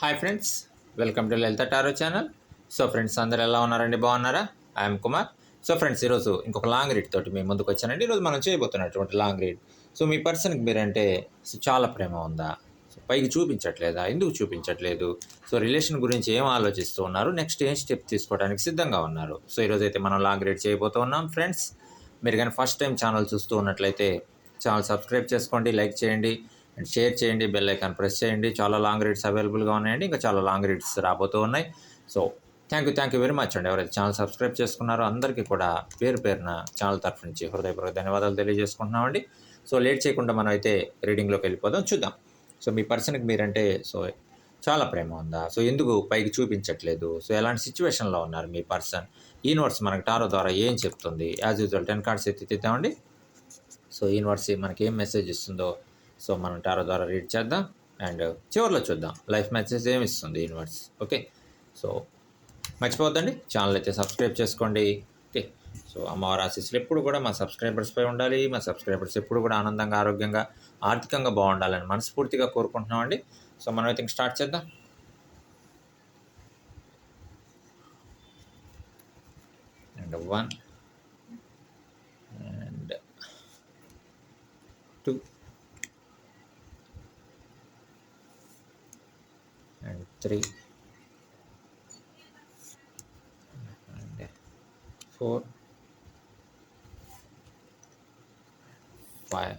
Hi friends welcome to Lalitha tarot channel. So friends అందరు ఎలా ఉన్నారండి? బాగున్నారా? ఐఎమ్ కుమార్. సో ఫ్రెండ్స్ ఈరోజు ఇంకొక లాంగ్ రీడ్ తోటి మేము ముందుకు వచ్చానండి. ఈరోజు మనం చేయబోతున్నటువంటి లాంగ్ రీడ్. సో మీ పర్సన్కి మీరంటే సో చాలా ప్రేమ ఉందా? సో పైకి చూపించట్లేదా? ఎందుకు చూపించట్లేదు? సో రిలేషన్ గురించి ఏం ఆలోచిస్తూ ఉన్నారు? నెక్స్ట్ ఏం స్టెప్ తీసుకోవడానికి సిద్ధంగా ఉన్నారు? సో ఈరోజు అయితే మనం లాంగ్ రీడ్ చేయబోతూ ఉన్నాం. ఫ్రెండ్స్ మీరు కానీ ఫస్ట్ టైం ఛానల్ చూస్తూ ఉన్నట్లయితే ఛానల్ సబ్స్క్రైబ్ చేసుకోండి లైక్ చేయండి. అండ్ షేర్ చేయండి బెల్ ఐకాన్ ప్రెస్ చేయండి. చాలా లాంగ్ రీడ్స్ అవైలబుల్గా ఉన్నాయండి. ఇంకా చాలా లాంగ్ రీడ్స్ రాబోతూ ఉన్నాయి. So thank you thank you very much అండి ఎవరైతే ఛానల్ సబ్స్క్రైబ్ చేసుకున్నారో అందరికీ కూడా పేరు పేరున ఛానల్ తరఫు నుంచి హృదయపూర్వక ధన్యవాదాలు తెలియజేసుకుంటున్నామండి. సో లేట్ చేయకుండా మనం అయితే రీడింగ్లోకి వెళ్ళిపోదాం. చూద్దాం. సో మీ పర్సన్కి మీరంటే సో చాలా ప్రేమ ఉందా? సో ఎందుకు పైకి చూపించట్లేదు? సో ఎలాంటి సిచ్యువేషన్లో ఉన్నారు మీ పర్సన్? యూనివర్స్ మనకి టారో ద్వారా ఏం చెప్తుంది? యాజ్ యూజువల్ టెన్ కార్డ్స్ ఎత్తి తీద్దామండి. సో యూనివర్స్ మనకి ఏం మెసేజ్ ఇస్తుందో సో మనం టారో ద్వారా రీడ్ చేద్దాం అండ్ చివరిలో చూద్దాం. లైఫ్ మెసేజ్ ఏమి ఇస్తుంది యూనివర్స్? ఓకే. సో మర్చిపోద్దండి ఛానల్ అయితే సబ్స్క్రైబ్ చేసుకోండి. ఓకే. సో అమ్మవారి ఆశీస్సులు ఎప్పుడు కూడా మా సబ్స్క్రైబర్స్పై ఉండాలి. మా సబ్స్క్రైబర్స్ ఎప్పుడు కూడా ఆనందంగా ఆరోగ్యంగా ఆర్థికంగా బాగుండాలని మనస్ఫూర్తిగా కోరుకుంటున్నామండి. సో మనం అయితే ఇంక స్టార్ట్ చేద్దాం. And one Three, uh, four, five,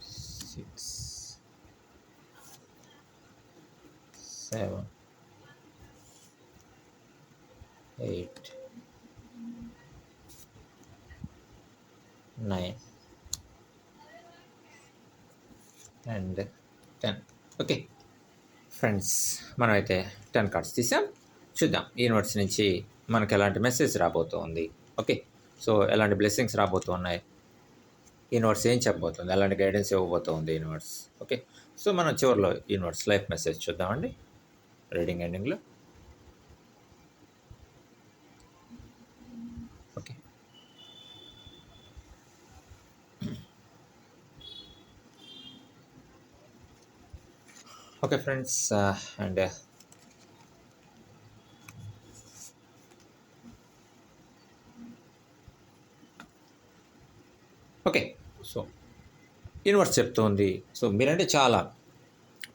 six, seven, eight, nine, and uh, okay. Friends మనమైతే టెన్ కార్డ్స్ తీసాం. చూద్దాం యూనివర్స్ నుంచి మనకు ఎలాంటి మెసేజ్ రాబోతుంది. ఓకే సో ఎలాంటి బ్లెస్సింగ్స్ రాబోతూ ఉన్నాయి యూనివర్స్ ఏం చెప్పబోతుంది? ఎలాంటి గైడెన్స్ ఇవ్వబోతుంది యూనివర్స్? ఓకే సో మనం చివరిలో యూనివర్స్ లైఫ్ మెసేజ్ చూద్దామండి. రీడింగ్ ఎండింగ్లో okay okay friends and okay so universe చెప్తోంది. సో మీరంటే చాలా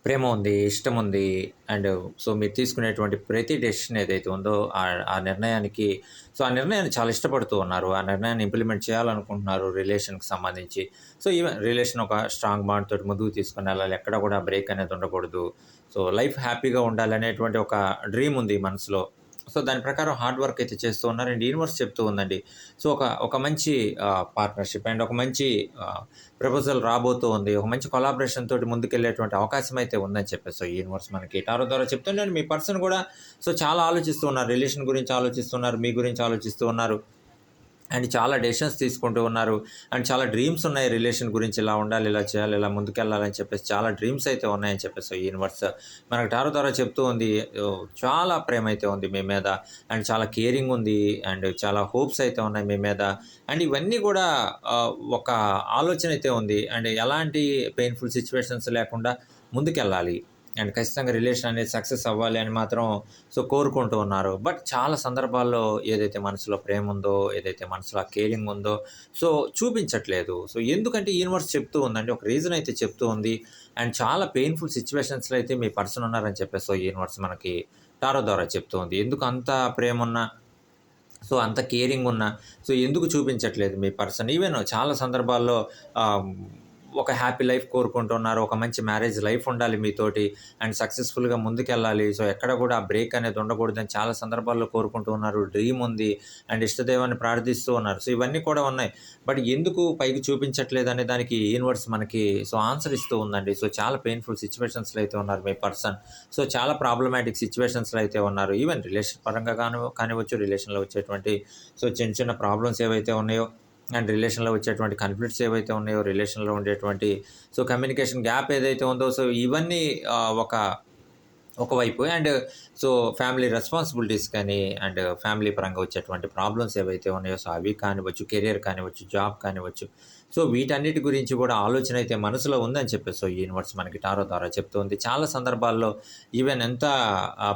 ప్రేమ ఉంది ఇష్టం ఉంది అండ్ సో మీరు తీసుకునేటువంటి ప్రతి డెసిషన్ ఏదైతే ఉందో ఆ- నిర్ణయానికి సో ఆ నిర్ణయాన్ని చాలా ఇష్టపడుతూ ఉన్నారు. ఆ నిర్ణయాన్ని ఇంప్లిమెంట్ చేయాలనుకుంటున్నారు రిలేషన్కి సంబంధించి. సో ఈవెన్ రిలేషన్ ఒక స్ట్రాంగ్ బాండ్ తోటి ముందుకు తీసుకుని వెళ్ళాలి ఎక్కడ కూడా బ్రేక్ అనేది ఉండకూడదు. సో లైఫ్ హ్యాపీగా ఉండాలనేటువంటి ఒక డ్రీమ్ ఉంది మనసులో. సో దాని ప్రకారం హార్డ్ వర్క్ అయితే చేస్తూ ఉన్నారు. అండ్ యూనివర్స్ చెప్తూ ఉందండి. సో ఒక ఒక మంచి పార్ట్నర్షిప్ అండ్ ఒక మంచి ప్రపోజల్ రాబోతూ ఉంది. ఒక మంచి కొలాబరేషన్ తోటి ముందుకెళ్ళేటువంటి అవకాశం అయితే ఉందని చెప్పేసి సో యూనివర్స్ మనకి టారో ద్వారా చెప్తుండే మీ పర్సన్ కూడా సో చాలా ఆలోచిస్తూ ఉన్నారు. రిలేషన్ గురించి ఆలోచిస్తున్నారు మీ గురించి ఆలోచిస్తూ ఉన్నారు. అండ్ చాలా డెసిషన్స్ తీసుకుంటూ ఉన్నారు. అండ్ చాలా డ్రీమ్స్ ఉన్నాయి రిలేషన్ గురించి ఇలా ఉండాలి ఇలా చేయాలి ఇలా ముందుకెళ్ళాలని చెప్పేసి చాలా డ్రీమ్స్ అయితే ఉన్నాయని చెప్పేసి యూనివర్స్ మనకు టారో ద్వారా చెప్తూ ఉంది. చాలా ప్రేమ అయితే ఉంది మీ మీద. అండ్ చాలా కేరింగ్ ఉంది. అండ్ చాలా హోప్స్ అయితే ఉన్నాయి మీ మీద. అండ్ ఇవన్నీ కూడా ఒక ఆలోచన అయితే ఉంది. అండ్ ఎలాంటి పెయిన్ఫుల్ సిచ్యువేషన్స్ లేకుండా ముందుకెళ్ళాలి. అండ్ ఖచ్చితంగా రిలేషన్ అనేది సక్సెస్ అవ్వాలి అని మాత్రం సో కోరుకుంటూ ఉన్నారు. బట్ చాలా సందర్భాల్లో ఏదైతే మనసులో ప్రేమ ఉందో ఏదైతే మనసులో ఆ కేరింగ్ ఉందో సో చూపించట్లేదు. సో ఎందుకంటే యూనివర్స్ చెప్తూ ఉందండి ఒక రీజన్ అయితే చెప్తూ ఉంది. అండ్ చాలా పెయిన్ఫుల్ సిచ్యువేషన్స్లో అయితే మీ పర్సన్ ఉన్నారని చెప్పేసి సో యూనివర్స్ మనకి టారో ద్వారా చెప్తూ ఉంది. ఎందుకు అంత ప్రేమ ఉన్నా సో అంత కేరింగ్ ఉన్నా సో ఎందుకు చూపించట్లేదు మీ పర్సన్ ఈవెన్ చాలా సందర్భాల్లో ఒక హ్యాపీ లైఫ్ కోరుకుంటున్నారు ఒక మంచి మ్యారేజ్ లైఫ్ ఉండాలి మీతోటి అండ్ సక్సెస్ఫుల్గా ముందుకెళ్ళాలి. సో ఎక్కడ కూడా ఆ బ్రేక్ అనేది ఉండకూడదని చాలా సందర్భాల్లో కోరుకుంటూ ఉన్నారు. డ్రీమ్ ఉంది అండ్ ఇష్టదేవాన్ని ప్రార్థిస్తూ ఉన్నారు. సో ఇవన్నీ కూడా ఉన్నాయి. బట్ ఎందుకు పైకి చూపించట్లేదు అనే దానికి యూనివర్స్ మనకి సో ఆన్సర్ ఇస్తూ ఉందండి. సో చాలా పెయిన్ఫుల్ సిచ్యువేషన్స్లో అయితే ఉన్నారు మీ పర్సన్. సో చాలా ప్రాబ్లమాటిక్ సిచ్యువేషన్స్లో అయితే ఉన్నారు. ఈవెన్ రిలేషన్ పరంగా కాని కానివచ్చు రిలేషన్లో వచ్చేటువంటి సో చిన్న చిన్న ప్రాబ్లమ్స్ ఏవైతే ఉన్నాయో అండ్ రిలేషన్లో వచ్చేటువంటి కాన్ఫ్లిక్ట్స్ ఏవైతే ఉన్నాయో రిలేషన్లో ఉండేటువంటి సో కమ్యూనికేషన్ గ్యాప్ ఏదైతే ఉందో సో ఇవన్నీ ఒక ఒకవైపు అండ్ సో ఫ్యామిలీ రెస్పాన్సిబిలిటీస్ కానీ అండ్ ఫ్యామిలీ పరంగా వచ్చేటువంటి ప్రాబ్లమ్స్ ఏవైతే ఉన్నాయో సో అవి కానివచ్చు కెరియర్ కానివచ్చు జాబ్ కానివచ్చు సో వీటన్నిటి గురించి కూడా ఆలోచన అయితే మనసులో ఉందని చెప్పేసి సో యూనివర్స్ మనకి టారో ద్వారా చెప్తుంది చాలా సందర్భాల్లో ఈవెన్ ఎంత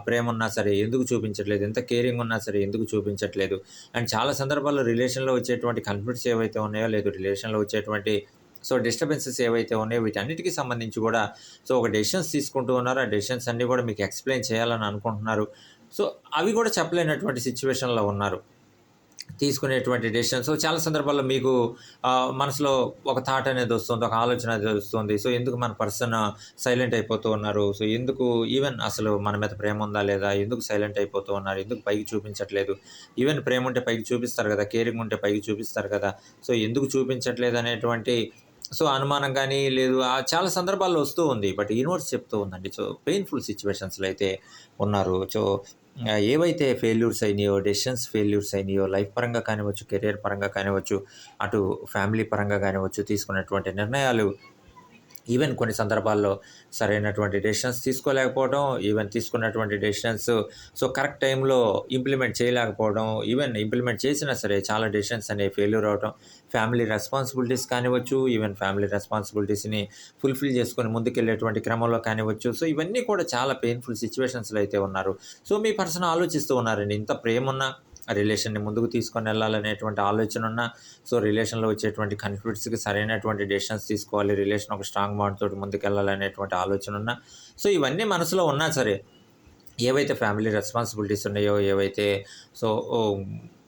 ప్రేమ ఉన్నా సరే ఎందుకు చూపించట్లేదు ఎంత కేరింగ్ ఉన్నా సరే ఎందుకు చూపించట్లేదు? అండ్ చాలా సందర్భాల్లో రిలేషన్లో వచ్చేటువంటి కన్ఫ్లిక్ట్స్ ఏవైతే ఉన్నాయో లేదు రిలేషన్లో వచ్చేటువంటి సో డిస్టర్బెన్సెస్ ఏవైతే ఉన్నాయో వీటన్నిటికీ సంబంధించి కూడా సో ఒక డెసిషన్స్ తీసుకుంటూ ఉన్నారు. ఆ డెసిషన్స్ అన్నీ కూడా మీకు ఎక్స్ప్లెయిన్ చేయాలని అనుకుంటున్నారు. సో అవి కూడా చెప్పలేనటువంటి సిచ్యువేషన్లో ఉన్నారు. తీసుకునేటువంటి డెసిషన్స్ చాలా సందర్భాల్లో మీకు మనసులో ఒక థాట్ అనేది వస్తుంది ఒక ఆలోచన అనేది వస్తుంది. సో ఎందుకు మన పర్సన్ సైలెంట్ అయిపోతూ ఉన్నారు? సో ఎందుకు ఈవెన్ అసలు మన మీద ప్రేమ ఉందా లేదా? ఎందుకు సైలెంట్ అయిపోతూ ఉన్నారు? ఎందుకు పైకి చూపించట్లేదు? ఈవెన్ ప్రేమ ఉంటే పైకి చూపిస్తారు కదా కేరింగ్ ఉంటే పైకి చూపిస్తారు కదా. సో ఎందుకు చూపించట్లేదు అనేటువంటి సో అనుమానం కానీ లేదు. ఆ చాలా సందర్భాల్లో వస్తూ ఉంది. బట్ యూనివర్స్ చెప్తూ ఉందండి. సో పెయిన్ఫుల్ సిచ్యువేషన్స్లో అయితే ఉన్నారు. సో ఏవైతే ఫెయిల్యూర్స్ అయినాయో డెసిషన్స్ ఫెయిల్యూర్స్ అయినాయో లైఫ్ పరంగా కానివచ్చు కెరియర్ పరంగా కానివచ్చు అటు ఫ్యామిలీ పరంగా కానివచ్చు తీసుకున్నటువంటి నిర్ణయాలు ఈవెన్ కొన్ని సందర్భాల్లో సరైనటువంటి డెసిషన్స్ తీసుకోలేకపోవడం ఈవెన్ తీసుకున్నటువంటి డెసిషన్స్ సో కరెక్ట్ టైంలో ఇంప్లిమెంట్ చేయలేకపోవడం ఈవెన్ ఇంప్లిమెంట్ చేసినా సరే చాలా డెసిషన్స్ అనేవి ఫెయిల్యూర్ అవడం ఫ్యామిలీ రెస్పాన్సిబిలిటీస్ కానివచ్చు ఈవెన్ ఫ్యామిలీ రెస్పాన్సిబిలిటీస్ని ఫుల్ఫిల్ చేసుకొని ముందుకెళ్ళేటువంటి క్రమంలో కానివచ్చు సో ఇవన్నీ కూడా చాలా పెయిన్ఫుల్ సిచ్యువేషన్స్లో అయితే ఉన్నారు. సో మీ పర్సన్ ఆలోచిస్తూ ఉన్నారండి ఇంత ప్రేమ ఉన్నా రిలేషన్ని ముందుకు తీసుకొని వెళ్ళాలనేటువంటి ఆలోచన ఉన్నా సో రిలేషన్లో వచ్చేటువంటి కన్ఫ్లిక్ట్స్కి సరైనటువంటి డెసిషన్స్ తీసుకోవాలి రిలేషన్ ఒక స్ట్రాంగ్ బాండ్ తోటి ముందుకు వెళ్ళాలనేటువంటి ఆలోచన ఉన్నా సో ఇవన్నీ మనసులో ఉన్నా సరే ఏవైతే ఫ్యామిలీ రెస్పాన్సిబిలిటీస్ ఉన్నాయో ఏవైతే సో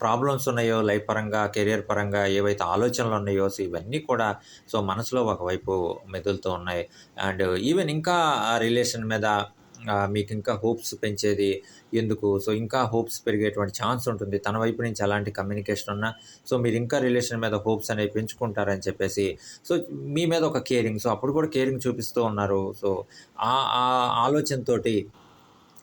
ప్రాబ్లమ్స్ ఉన్నాయో లైఫ్ పరంగా కెరియర్ పరంగా ఏవైతే ఆలోచనలు ఉన్నాయో సో ఇవన్నీ కూడా సో మనసులో ఒకవైపు మెదులుతూ ఉన్నాయి. అండ్ ఈవెన్ ఇంకా ఆ రిలేషన్ మీద మీకు ఇంకా హోప్స్ పెంచేది ఎందుకు? సో ఇంకా హోప్స్ పెరిగేటువంటి ఛాన్స్ ఉంటుంది. తన వైపు నుంచి అలాంటి కమ్యూనికేషన్ ఉన్నా సో మీరు ఇంకా రిలేషన్ మీద హోప్స్ అనేవి పెంచుకుంటారని చెప్పేసి సో మీ మీద ఒక కేరింగ్. సో అప్పుడు కూడా కేరింగ్ చూపిస్తూ ఉన్నారు. సో ఆ ఆ ఆలోచనతోటి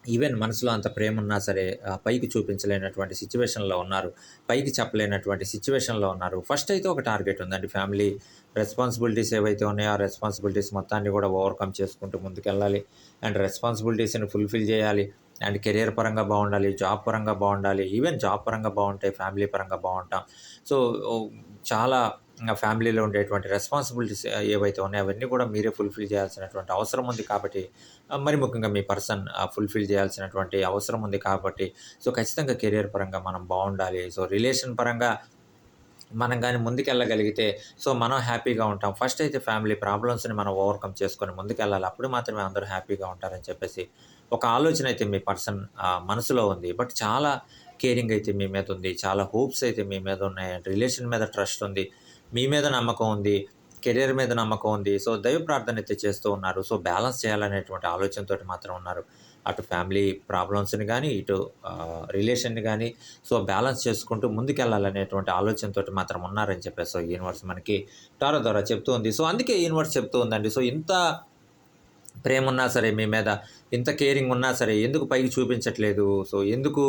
ఈవెన్ మనసులో అంత ప్రేమ ఉన్నా సరే పైకి చూపించలేనటువంటి సిచ్యువేషన్లో ఉన్నారు. పైకి చెప్పలేనటువంటి సిచ్యువేషన్లో ఉన్నారు. ఫస్ట్ అయితే ఒక టార్గెట్ ఉందండి. ఫ్యామిలీ రెస్పాన్సిబిలిటీస్ ఏవైతే ఉన్నాయో ఆ రెస్పాన్సిబిలిటీస్ మొత్తాన్ని కూడా ఓవర్కమ్ చేసుకుంటూ ముందుకెళ్ళాలి. అండ్ రెస్పాన్సిబిలిటీస్ని ఫుల్ఫిల్ చేయాలి. అండ్ కెరియర్ పరంగా బాగుండాలి జాబ్ పరంగా బాగుండాలి. ఈవెన్ జాబ్ పరంగా బాగుంటాయి ఫ్యామిలీ పరంగా బాగుంటాం. సో చాలా ఫ్యామిలీలో ఉండేటువంటి రెస్పాన్సిబిలిటీస్ ఏవైతే ఉన్నాయో అవన్నీ కూడా మీరే ఫుల్ఫిల్ చేయాల్సినటువంటి అవసరం ఉంది కాబట్టి మరి ముఖ్యంగా మీ పర్సన్ ఫుల్ఫిల్ చేయాల్సినటువంటి అవసరం ఉంది కాబట్టి సో ఖచ్చితంగా కెరియర్ పరంగా మనం బాగుండాలి. సో రిలేషన్ పరంగా మనం కానీ ముందుకెళ్ళగలిగితే సో మనం హ్యాపీగా ఉంటాం. ఫస్ట్ అయితే ఫ్యామిలీ ప్రాబ్లమ్స్ని మనం ఓవర్కమ్ చేసుకొని ముందుకెళ్ళాలి. అప్పుడు మాత్రమే అందరూ హ్యాపీగా ఉంటారని చెప్పేసి ఒక ఆలోచన అయితే మీ పర్సన్ మనసులో ఉంది. బట్ చాలా కేరింగ్ అయితే మీ మీద ఉంది. చాలా హోప్స్ అయితే మీ మీద ఉన్నాయి. రిలేషన్ మీద ట్రస్ట్ ఉంది. మీ మీద నమ్మకం ఉంది కెరీర్ మీద నమ్మకం ఉంది. సో దైవ ప్రార్థన అయితే చేస్తూ ఉన్నారు. సో బ్యాలెన్స్ చేయాలనేటువంటి ఆలోచనతోటి మాత్రం ఉన్నారు. అటు ఫ్యామిలీ ప్రాబ్లమ్స్ని కానీ ఇటు రిలేషన్ని కానీ సో బ్యాలెన్స్ చేసుకుంటూ ముందుకెళ్ళాలనేటువంటి ఆలోచనతో మాత్రం ఉన్నారని చెప్పేసి సో యూనివర్స్ మనకి టారో ద్వారా చెప్తూ ఉంది. సో అందుకే యూనివర్స్ చెప్తూ ఉందండి. సో ఇంత ప్రేమ ఉన్నా సరే మీ మీద ఇంత కేరింగ్ ఉన్నా సరే ఎందుకు పైకి చూపించట్లేదు? సో ఎందుకు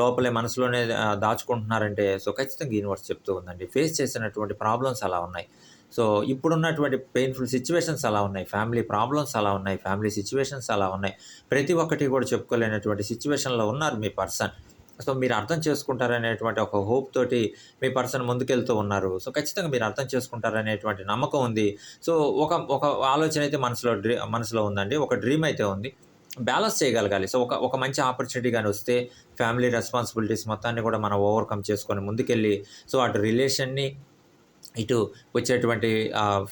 లోపలే మనసులోనే దాచుకుంటున్నారంటే సో ఖచ్చితంగా యూనివర్స్ చెప్తూ ఉందండి. ఫేస్ చేసినటువంటి ప్రాబ్లమ్స్ అలా ఉన్నాయి. సో ఇప్పుడున్నటువంటి పెయిన్ఫుల్ సిచ్యువేషన్స్ అలా ఉన్నాయి. ఫ్యామిలీ ప్రాబ్లమ్స్ అలా ఉన్నాయి. ఫ్యామిలీ సిచ్యువేషన్స్ అలా ఉన్నాయి. ప్రతి ఒక్కటి కూడా చెప్పుకోలేనటువంటి సిచ్యువేషన్లో ఉన్నారు మీ పర్సన్ సో మీరు అర్థం చేసుకుంటారనేటువంటి ఒక హోప్ తోటి మీ పర్సన్ ముందుకెళ్తూ ఉన్నారు. సో ఖచ్చితంగా మీరు అర్థం చేసుకుంటారనేటువంటి నమ్మకం ఉంది. సో ఒక ఒక ఆలోచన అయితే మనసులో డ్రీ మనసులో ఉందండి. ఒక డ్రీమ్ అయితే ఉంది. బ్యాలెన్స్ చేయగలగాలి. సో ఒక ఒక మంచి ఆపర్చునిటీ కానీ వస్తే ఫ్యామిలీ రెస్పాన్సిబిలిటీస్ మొత్తాన్ని కూడా మనం ఓవర్కమ్ చేసుకొని ముందుకెళ్ళి సో అటు రిలేషన్ని ఇటు వచ్చేటువంటి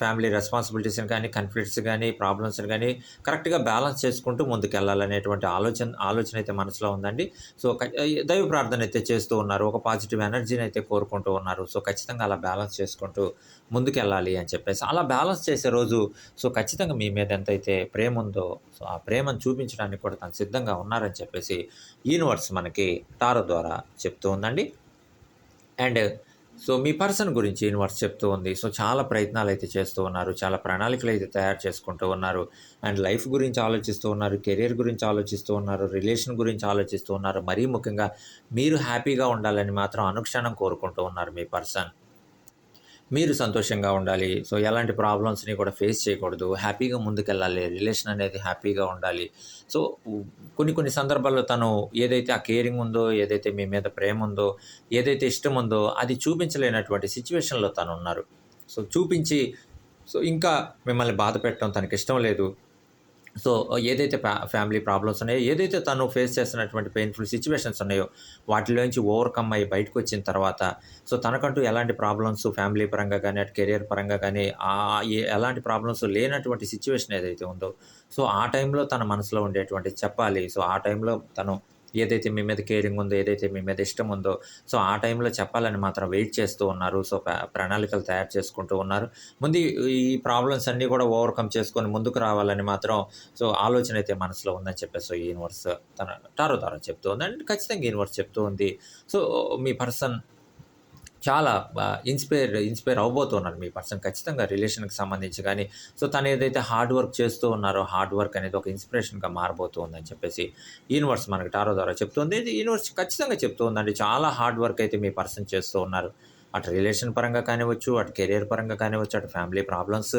ఫ్యామిలీ రెస్పాన్సిబిలిటీస్ని కానీ కన్ఫ్లిక్ట్స్ కానీ ప్రాబ్లమ్స్ని కానీ కరెక్ట్గా బ్యాలెన్స్ చేసుకుంటూ ముందుకెళ్ళాలనేటువంటి ఆలోచన ఆలోచన అయితే మనసులో ఉందండి. సో దైవ ప్రార్థన అయితే చేస్తూ ఉన్నారు. ఒక పాజిటివ్ ఎనర్జీని అయితే కోరుకుంటూ ఉన్నారు. సో ఖచ్చితంగా అలా బ్యాలెన్స్ చేసుకుంటూ ముందుకెళ్ళాలి అని చెప్పేసి అలా బ్యాలెన్స్ చేసే రోజు సో ఖచ్చితంగా మీ మీద ఎంతైతే ప్రేమ ఉందో సో ఆ ప్రేమను చూపించడానికి కూడా తను సిద్ధంగా ఉన్నారని చెప్పేసి యూనివర్స్ మనకి టారో ద్వారా చెప్తూ ఉందండి. అండ్ సో మీ పర్సన్ గురించి యూనివర్స్ చెప్తూ ఉంది. సో చాలా ప్రయత్నాలు అయితే చేస్తూ ఉన్నారు. చాలా ప్రణాళికలు అయితే తయారు చేసుకుంటూ ఉన్నారు. అండ్ లైఫ్ గురించి ఆలోచిస్తూ ఉన్నారు. కెరీర్ గురించి ఆలోచిస్తూ ఉన్నారు. రిలేషన్ గురించి ఆలోచిస్తూ ఉన్నారు. మరీ ముఖ్యంగా మీరు హ్యాపీగా ఉండాలని మాత్రం అనుక్షణం కోరుకుంటూ ఉన్నారు మీ పర్సన్. మీరు సంతోషంగా ఉండాలి. సో ఎలాంటి ప్రాబ్లమ్స్ని కూడా ఫేస్ చేయకూడదు. హ్యాపీగా ముందుకెళ్ళాలి. రిలేషన్ అనేది హ్యాపీగా ఉండాలి. సో కొన్ని కొన్ని సందర్భాల్లో తను ఏదైతే ఆ కేరింగ్ ఉందో ఏదైతే మీ మీద ప్రేమ ఉందో ఏదైతే ఇష్టం ఉందో అది చూపించలేనటువంటి సిచ్యువేషన్లో తను ఉన్నారు సో చూపించి సో ఇంకా మిమ్మల్ని బాధ పెట్టడం తనకి ఇష్టం లేదు. సో ఏదైతే ఫ్యామిలీ ప్రాబ్లమ్స్ ఉన్నాయో ఏదైతే తను ఫేస్ చేస్తున్నటువంటి పెయిన్ఫుల్ సిచ్యువేషన్స్ ఉన్నాయో వాటిలోంచి ఓవర్కమ్ అయ్యి బయటకు వచ్చిన తర్వాత సో తనకంటూ ఎలాంటి ప్రాబ్లమ్స్ ఫ్యామిలీ పరంగా కానీ అటు కెరియర్ పరంగా కానీ ఎలాంటి ప్రాబ్లమ్స్ లేనటువంటి సిచ్యువేషన్ ఏదైతే ఉందో సో ఆ టైంలో తన మనసులో ఉండేటువంటి చెప్పాలి. సో ఆ టైంలో తను ఏదైతే మీ మీద కేరింగ్ ఉందో ఏదైతే మీ మీద ఇష్టం ఉందో సో ఆ టైంలో చెప్పాలని మాత్రం వెయిట్ చేస్తూ ఉన్నారు. సో ప్రణాళికలు తయారు చేసుకుంటూ ఉన్నారు. ముందు ఈ- ప్రాబ్లమ్స్ అన్నీ కూడా ఓవర్కమ్ చేసుకొని ముందుకు రావాలని మాత్రం సో ఆలోచన అయితే మనసులో ఉందని చెప్పేసి సో యూనివర్స్ తన టారో ద్వారా చెప్తూ ఉంది. అండ్ ఖచ్చితంగా యూనివర్స్ చెప్తూ ఉంది. సో మీ పర్సన్ చాలా ఇన్స్పైర్ ఇన్స్పైర్ అవబోతున్నారు మీ పర్సన్. ఖచ్చితంగా రిలేషన్కి సంబంధించి కానీ సో తను ఏదైతే హార్డ్ వర్క్ చేస్తూ ఉన్నారో హార్డ్ వర్క్ అనేది ఒక ఇన్స్పిరేషన్గా మారబోతుందని చెప్పేసి యూనివర్స్ మనకి టారో ద్వారా చెప్తుంది. ఇది యూనివర్స్ ఖచ్చితంగా చెప్తూ ఉందండి చాలా హార్డ్ వర్క్ అయితే మీ పర్సన్ చేస్తూ ఉన్నారు. అటు రిలేషన్ పరంగా కానివ్వచ్చు అటు కెరియర్ పరంగా కానివ్వచ్చు అటు ఫ్యామిలీ ప్రాబ్లమ్స్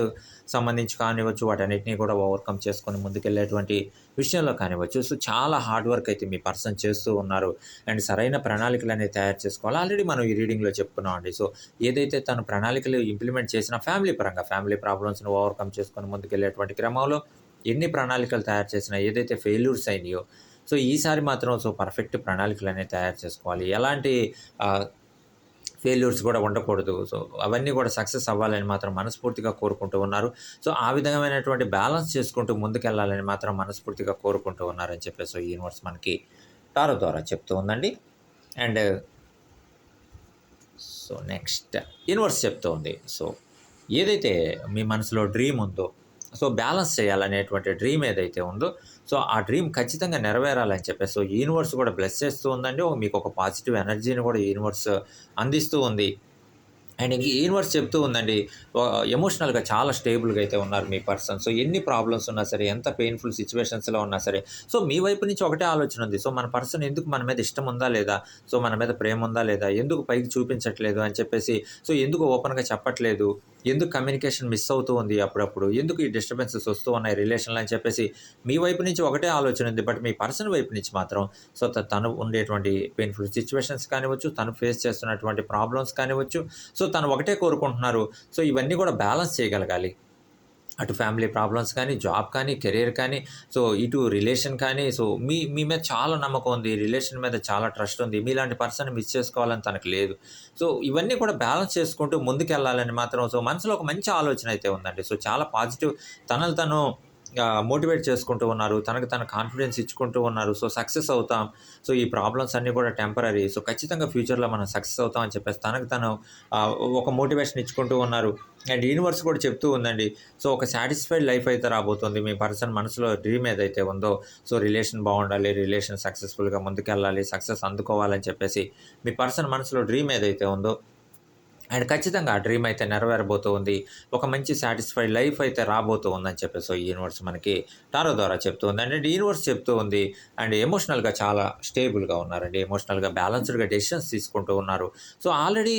సంబంధించి కానివ్వచ్చు వాటన్నిటిని కూడా ఓవర్కమ్ చేసుకొని ముందుకెళ్ళేటువంటి విషయంలో కానివ్వచ్చు. సో చాలా హార్డ్ వర్క్ అయితే మీ పర్సన్ చేస్తూ ఉన్నారు. అండ్ సరైన ప్రణాళికలు అనేవి తయారు చేసుకోవాలి. ఆల్రెడీ మనం ఈ రీడింగ్లో చెప్పుకున్నాం అండి సో ఏదైతే తను ప్రణాళికలు ఇంప్లిమెంట్ చేసిన ఫ్యామిలీ పరంగా ఫ్యామిలీ ప్రాబ్లమ్స్ని ఓవర్కమ్ చేసుకొని ముందుకెళ్ళేటువంటి క్రమంలో ఎన్ని ప్రణాళికలు తయారు చేసినా ఏదైతే ఫెయిల్యూర్స్ అయినాయో సో ఈసారి మాత్రం సో పర్ఫెక్ట్ ప్రణాళికలు అనేవి తయారు చేసుకోవాలి. ఎలాంటి ఫెయిల్యూర్స్ కూడా ఉండకూడదు. సో అవన్నీ కూడా సక్సెస్ అవ్వాలని మాత్రం మనస్ఫూర్తిగా కోరుకుంటూ ఉన్నారు. సో ఆ విధమైనటువంటి బ్యాలెన్స్ చేసుకుంటూ ముందుకెళ్ళాలని మాత్రం మనస్ఫూర్తిగా కోరుకుంటూ ఉన్నారని చెప్పేసి సో ఈ యూనివర్స్ మనకి టారో ద్వారా చెప్తూ ఉందండి. అండ్ సో నెక్స్ట్ యూనివర్స్ చెప్తూ ఉంది. సో ఏదైతే మీ మనసులో డ్రీమ్ ఉందో సో బ్యాలెన్స్ చేయాలనేటువంటి డ్రీమ్ ఏదైతే ఉందో సో ఆ డ్రీమ్ ఖచ్చితంగా నెరవేరాలని చెప్పేసి సో యూనివర్స్ కూడా బ్లెస్ చేస్తూ ఉందండి. మీకు ఒక పాజిటివ్ ఎనర్జీని కూడా యూనివర్స్ అందిస్తూ ఉంది. అండ్ ఇంక యూనివర్స్ చెప్తూ ఉందండి ఎమోషనల్గా చాలా స్టేబుల్గా అయితే ఉన్నారు మీ పర్సన్. సో ఎన్ని ప్రాబ్లమ్స్ ఉన్నా సరే ఎంత పెయిన్ఫుల్ సిచ్యువేషన్స్లో ఉన్నా సరే సో మీ వైపు నుంచి ఒకటే ఆలోచన ఉంది. సో మన పర్సన్ ఎందుకు మన మీద ఇష్టం ఉందా లేదా సో మన మీద ప్రేమ ఉందా లేదా ఎందుకు పైకి చూపించట్లేదు అని చెప్పేసి సో ఎందుకు ఓపెన్గా చెప్పట్లేదు ఎందుకు కమ్యూనికేషన్ మిస్ అవుతూ ఉంది అప్పుడప్పుడు? ఎందుకు ఈ డిస్టర్బెన్సెస్ వస్తూ ఉన్నాయి రిలేషన్లు అని చెప్పేసి మీ వైపు నుంచి ఒకటే ఆలోచన ఉంది బట్ మీ పర్సన్ వైపు నుంచి మాత్రం. సో తను ఉండేటువంటి పెయిన్ఫుల్ సిచ్యువేషన్స్ కానివ్వచ్చు తను ఫేస్ చేస్తున్నటువంటి ప్రాబ్లమ్స్ కానివ్వచ్చు సో తను ఒకటే కోరుకుంటున్నారు. సో ఇవన్నీ కూడా బ్యాలెన్స్ చేయగలగాలి. అటు ఫ్యామిలీ ప్రాబ్లమ్స్ కానీ జాబ్ కానీ కెరీర్ కానీ సో ఇటు రిలేషన్ కానీ సో మీ మీ మీద చాలా నమ్మకం ఉంది. రిలేషన్ మీద చాలా ట్రస్ట్ ఉంది. మీలాంటి పర్సన్ మిస్ చేసుకోవాలని తనకు లేదు. సో ఇవన్నీ కూడా బ్యాలెన్స్ చేసుకుంటూ ముందుకెళ్ళాలని మాత్రం సో మనసులో ఒక మంచి ఆలోచన అయితే ఉందండి. సో చాలా పాజిటివ్ తనను తను మోటివేట్ చేసుకుంటూ ఉన్నారు. తనకు తన కాన్ఫిడెన్స్ ఇచ్చుకుంటూ ఉన్నారు. సో సక్సెస్ అవుతాం. సో ఈ ప్రాబ్లమ్స్ అన్నీ కూడా టెంపరీ సో ఖచ్చితంగా ఫ్యూచర్లో మనం సక్సెస్ అవుతాం అని చెప్పేసి తనకు తను ఒక మోటివేషన్ ఇచ్చుకుంటూ ఉన్నారు. అండ్ యూనివర్స్ కూడా చెప్తూ ఉందండి. సో ఒక సాటిస్ఫైడ్ లైఫ్ అయితే రాబోతుంది. మీ పర్సన్ మనసులో డ్రీమ్ ఏదైతే ఉందో సో రిలేషన్ బాగుండాలి రిలేషన్ సక్సెస్ఫుల్గా ముందుకెళ్ళాలి సక్సెస్ అందుకోవాలని చెప్పేసి మీ పర్సన్ మనసులో డ్రీమ్ ఏదైతే ఉందో అండ్ ఖచ్చితంగా ఆ డ్రీమ్ అయితే నెరవేరబోతూ ఉంది. ఒక మంచి సాటిస్ఫైడ్ లైఫ్ అయితే రాబోతూ ఉందని చెప్పేసి ఈ యూనివర్స్ మనకి టారో ద్వారా చెప్తూ ఉంది. అండ్ యూనివర్స్ చెప్తూ ఉంది అండ్ ఎమోషనల్గా చాలా స్టేబుల్గా ఉన్నారండి. ఎమోషనల్గా బ్యాలెన్స్డ్గా డెసిషన్స్ తీసుకుంటూ ఉన్నారు. సో ఆల్రెడీ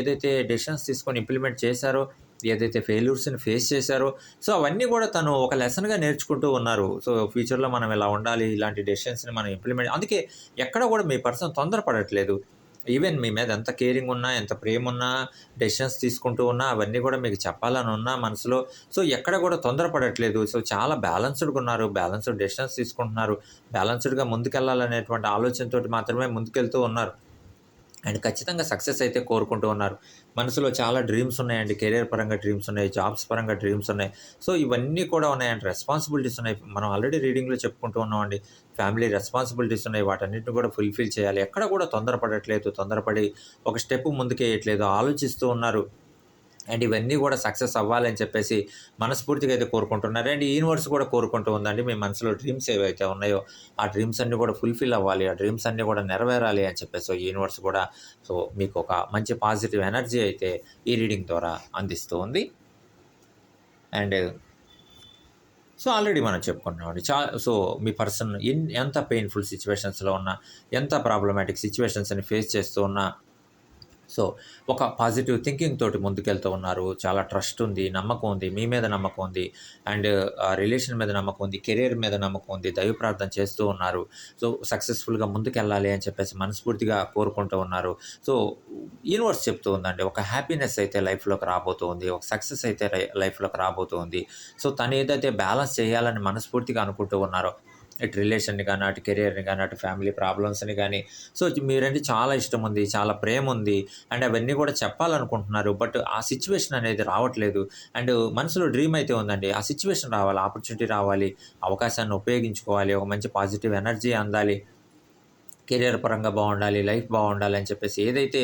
ఏదైతే డెసిషన్స్ తీసుకొని ఇంప్లిమెంట్ చేశారో ఏదైతే ఫెయిల్యూర్స్ని ఫేస్ చేశారో సో అవన్నీ కూడా తను ఒక లెసన్గా నేర్చుకుంటూ ఉన్నారు. సో ఫ్యూచర్లో మనం ఇలా ఉండాలి ఇలాంటి డెసిషన్స్ని మనం ఇంప్లిమెంట్ అందుకే ఎక్కడ కూడా మీ పర్సన్ తొందరపడట్లేదు. ఈవెన్ మీ మీద ఎంత కేరింగ్ ఉన్నా ఎంత ప్రేమ ఉన్నా డెసిషన్స్ తీసుకుంటూ ఉన్నా అవన్నీ కూడా మీకు చెప్పాలని ఉన్నా మనసులో. సో ఎక్కడ కూడా తొందరపడట్లేదు. సో చాలా బ్యాలెన్స్డ్గా ఉన్నారు. బ్యాలెన్స్డ్ డెసిషన్స్ తీసుకుంటున్నారు. బ్యాలెన్స్డ్గా ముందుకెళ్ళాలనేటువంటి ఆలోచనతోటి మాత్రమే ముందుకెళ్తూ ఉన్నారు. అండ్ ఖచ్చితంగా సక్సెస్ అయితే కోరుకుంటూ ఉన్నారు. మనసులో చాలా డ్రీమ్స్ ఉన్నాయండి. కెరీర్ పరంగా డ్రీమ్స్ ఉన్నాయి. జాబ్స్ పరంగా డ్రీమ్స్ ఉన్నాయి. సో ఇవన్నీ కూడా ఉన్నాయండి. రెస్పాన్సిబిలిటీస్ ఉన్నాయి. మనం ఆల్రెడీ రీడింగ్లో చెప్పుకుంటూ ఉన్నామండి. ఫ్యామిలీ రెస్పాన్సిబిలిటీస్ ఉన్నాయి. వాటన్నిటిని కూడా ఫుల్ఫిల్ చేయాలి. ఎక్కడ కూడా తొందరపడట్లేదు. తొందరపడి ఒక స్టెప్ ముందుకేయట్లేదు ఆలోచిస్తూ ఉన్నారు. అండ్ ఇవన్నీ కూడా సక్సెస్ అవ్వాలని చెప్పేసి మనస్ఫూర్తిగా అయితే కోరుకుంటున్నారు. అండ్ యూనివర్స్ కూడా కోరుకుంటూ ఉందండి మీ మనసులో డ్రీమ్స్ ఏవైతే ఉన్నాయో ఆ డ్రీమ్స్ అన్నీ కూడా ఫుల్ఫిల్ అవ్వాలి ఆ డ్రీమ్స్ అన్నీ కూడా నెరవేరాలి అని చెప్పేసి సో యూనివర్స్ కూడా సో మీకు ఒక మంచి పాజిటివ్ ఎనర్జీ అయితే ఈ రీడింగ్ ద్వారా అందిస్తూ ఉంది. అండ్ సో ఆల్రెడీ మనం చెప్పుకున్నామండి చా సో మీ పర్సన్ ఎన్ ఎంత పెయిన్ఫుల్ సిచ్యువేషన్స్లో ఉన్నా ఎంత ప్రాబ్లమాటిక్ సిచ్యువేషన్స్ని ఫేస్ చేస్తూ ఉన్నా సో ఒక పాజిటివ్ థింకింగ్ తోటి ముందుకెళ్తూ ఉన్నారు. చాలా ట్రస్ట్ ఉంది నమ్మకం ఉంది మీ మీద నమ్మకం ఉంది. అండ్ రిలేషన్ మీద నమ్మకం ఉంది కెరీర్ మీద నమ్మకం ఉంది దైవ ప్రార్థన చేస్తూ ఉన్నారు. సో సక్సెస్ఫుల్గా ముందుకెళ్ళాలి అని చెప్పేసి మనస్ఫూర్తిగా కోరుకుంటూ ఉన్నారు. సో యూనివర్స్ చెప్తూ ఉందండి ఒక హ్యాపీనెస్ అయితే లైఫ్లోకి రాబోతుంది ఒక సక్సెస్ అయితే లైఫ్లోకి రాబోతుంది సో తను ఏదైతే బ్యాలెన్స్ చేయాలని మనస్ఫూర్తిగా అనుకుంటూ ఉన్నారో ఇటు రిలేషన్ని కానీ అటు కెరియర్ని కానీ అటు ఫ్యామిలీ ప్రాబ్లమ్స్ని కానీ. సో మీరంటే చాలా ఇష్టం ఉంది చాలా ప్రేమ ఉంది అండ్ అవన్నీ కూడా చెప్పాలనుకుంటున్నారు. బట్ ఆ సిచ్యువేషన్ అనేది రావట్లేదు. అండ్ మనసులో డ్రీమ్ అయితే ఉందండి. ఆ సిచ్యువేషన్ రావాలి ఆపర్చునిటీ రావాలి అవకాశాన్ని ఉపయోగించుకోవాలి ఒక మంచి పాజిటివ్ ఎనర్జీ అందాలి. కెరియర్ పరంగా బాగుండాలి లైఫ్ బాగుండాలి అని చెప్పేసి ఏదైతే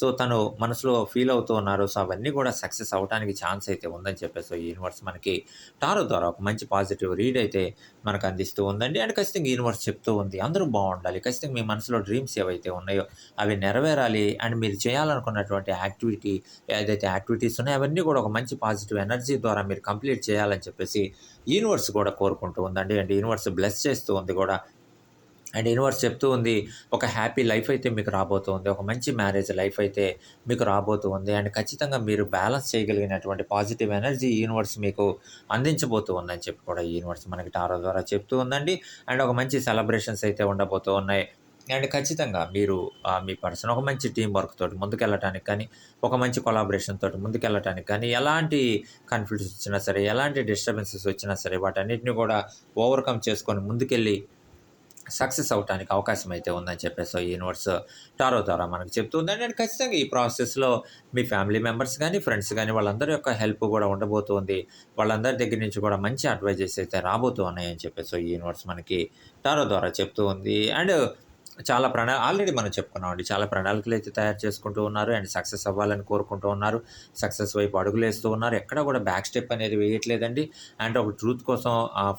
సో తను మనసులో ఫీల్ అవుతూ ఉన్నారో సో అవన్నీ కూడా సక్సెస్ అవడానికి ఛాన్స్ అయితే ఉందని చెప్పేసి యూనివర్స్ మనకి టారో ద్వారా ఒక మంచి పాజిటివ్ రీడ్ అయితే మనకు అందిస్తూ ఉందండి. అండ్ ఖచ్చితంగా యూనివర్స్ చెప్తూ ఉంది అందరూ బాగుండాలి ఖచ్చితంగా మీ మనసులో డ్రీమ్స్ ఏవైతే ఉన్నాయో అవి నెరవేరాలి అండ్ మీరు చేయాలనుకున్నటువంటి యాక్టివిటీ ఏదైతే యాక్టివిటీస్ ఉన్నాయో అవన్నీ కూడా ఒక మంచి పాజిటివ్ ఎనర్జీ ద్వారా మీరు కంప్లీట్ చేయాలని చెప్పేసి యూనివర్స్ కూడా కోరుకుంటూ ఉందండి. అండ్ యూనివర్స్ బ్లెస్ చేస్తూ ఉంది కూడా అండ్ యూనివర్స్ చెప్తూ ఉంది ఒక హ్యాపీ లైఫ్ అయితే మీకు రాబోతుంది ఒక మంచి మ్యారేజ్ లైఫ్ అయితే మీకు రాబోతుంది అండ్ ఖచ్చితంగా మీరు బ్యాలెన్స్ చేయగలిగినటువంటి పాజిటివ్ ఎనర్జీ యూనివర్స్ మీకు అందించబోతూ ఉందని చెప్పి కూడా యూనివర్స్ మనకి టారో ద్వారా చెప్తూ ఉందండి. అండ్ ఒక మంచి సెలబ్రేషన్స్ అయితే ఉండబోతూ ఉన్నాయి. అండ్ ఖచ్చితంగా మీరు మీ పర్సన్ ఒక మంచి టీం వర్క్ తోటి ముందుకెళ్ళటానికి కానీ ఒక మంచి కొలాబరేషన్ తోటి ముందుకెళ్ళటానికి కానీ ఎలాంటి కన్ఫ్లిక్ట్స్ వచ్చినా సరే ఎలాంటి డిస్టర్బెన్సెస్ వచ్చినా సరే వాటన్నిటిని కూడా ఓవర్కమ్ చేసుకొని ముందుకెళ్ళి సక్సెస్ అవడానికి అవకాశం అయితే ఉందని చెప్పేసి ఈ యూనివర్స్ టారో ద్వారా మనకు చెప్తుంది. అండ్ ఖచ్చితంగా ఈ ప్రాసెస్లో మీ ఫ్యామిలీ మెంబర్స్ కానీ ఫ్రెండ్స్ కానీ వాళ్ళందరి యొక్క హెల్ప్ కూడా ఉండబోతుంది. వాళ్ళందరి దగ్గర నుంచి కూడా మంచి అడ్వైజెస్ అయితే రాబోతున్నాయని చెప్పేసి యూనివర్స్ మనకి టారో ద్వారా చెప్తూ ఉంది అండ్ చాలా ప్రణా ఆల్రెడీ మనం చెప్పుకున్నామండి. చాలా ప్రణాళికలు అయితే తయారు చేసుకుంటూ ఉన్నారు. అండ్ సక్సెస్ అవ్వాలని కోరుకుంటూ ఉన్నారు. సక్సెస్ వైపు అడుగులు వేస్తూ ఉన్నారు. ఎక్కడ కూడా బ్యాక్ స్టెప్ అనేది వేయట్లేదండి. అండ్ ఒక ట్రూత్ కోసం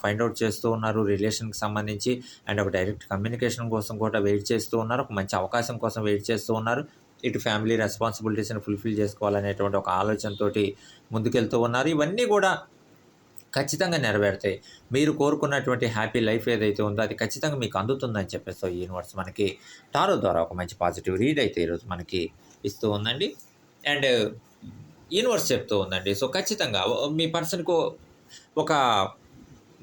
ఫైండ్ అవుట్ చేస్తూ ఉన్నారు. రిలేషన్కి సంబంధించి అండ్ ఒక డైరెక్ట్ కమ్యూనికేషన్ కోసం కూడా వెయిట్ చేస్తూ ఉన్నారు. ఒక మంచి అవకాశం కోసం వెయిట్ చేస్తూ ఉన్నారు. ఇటు ఫ్యామిలీ రెస్పాన్సిబిలిటీస్ని ఫుల్ఫిల్ చేసుకోవాలనేటువంటి ఒక ఆలోచనతోటి ముందుకెళ్తూ ఉన్నారు. ఇవన్నీ కూడా ఖచ్చితంగా నెరవేరుతాయి. మీరు కోరుకున్నటువంటి హ్యాపీ లైఫ్ ఏదైతే ఉందో అది ఖచ్చితంగా మీకు అందుతుందని చెప్పేసి ఈ యూనివర్స్ మనకి టారో ద్వారా ఒక మంచి పాజిటివ్ రీడ్ అయితే ఈరోజు మనకి ఇస్తూ ఉందండి. అండ్ యూనివర్స్ చెప్తూ ఉందండి. సో ఖచ్చితంగా మీ పర్సన్కు ఒక